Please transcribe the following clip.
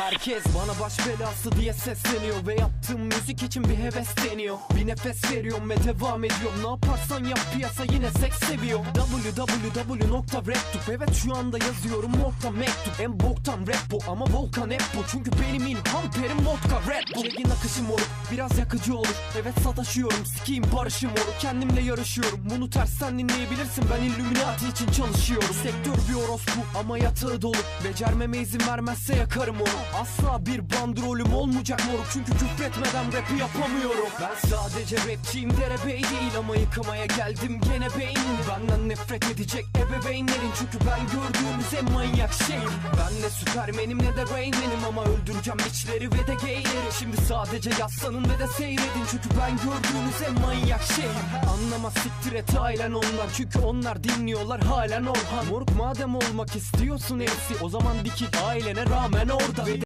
Herkes bana baş belası diye sesleniyor Ve yaptığım müzik için bir heves deniyor Bir nefes veriyorum ve devam ediyorum. Ne yaparsan yap piyasa yine seks seviyor. www.raptube Evet şu anda yazıyorum nokta mektup. En boktan rap bu ama volkan hep bu. Çünkü benim ilham perim vodka rap bu Çekin akışı moruk biraz yakıcı olur. Evet sataşıyorum sikiyim barışı moruk Kendimle yarışıyorum. Bunu tersten dinleyebilirsin. Ben Illuminati için çalışıyorum. Sektör bir orospu ama yatağı dolu. Becermeme izin vermezse yakarım onu Asla bir bandrolüm olmayacak moruk. Çünkü küfretmeden rapi yapamıyorum. Ben sadece rapçiyim derebey değil Ama yıkamaya geldim gene beynin Benden nefret edecek ebeveynlerin. Çünkü ben gördüğünüz en manyak şeyim Ben ne süpermenim ne de Rainman'im Ama öldüreceğim içleri ve de gayleri. Şimdi sadece yaslanın ve de seyredin. Çünkü ben gördüğünüz en manyak şeyim Anlamaz siktir et ailen ondan. Çünkü onlar dinliyorlar halen Orhan. Moruk madem olmak istiyorsun MC O zaman dikil ailene rağmen orada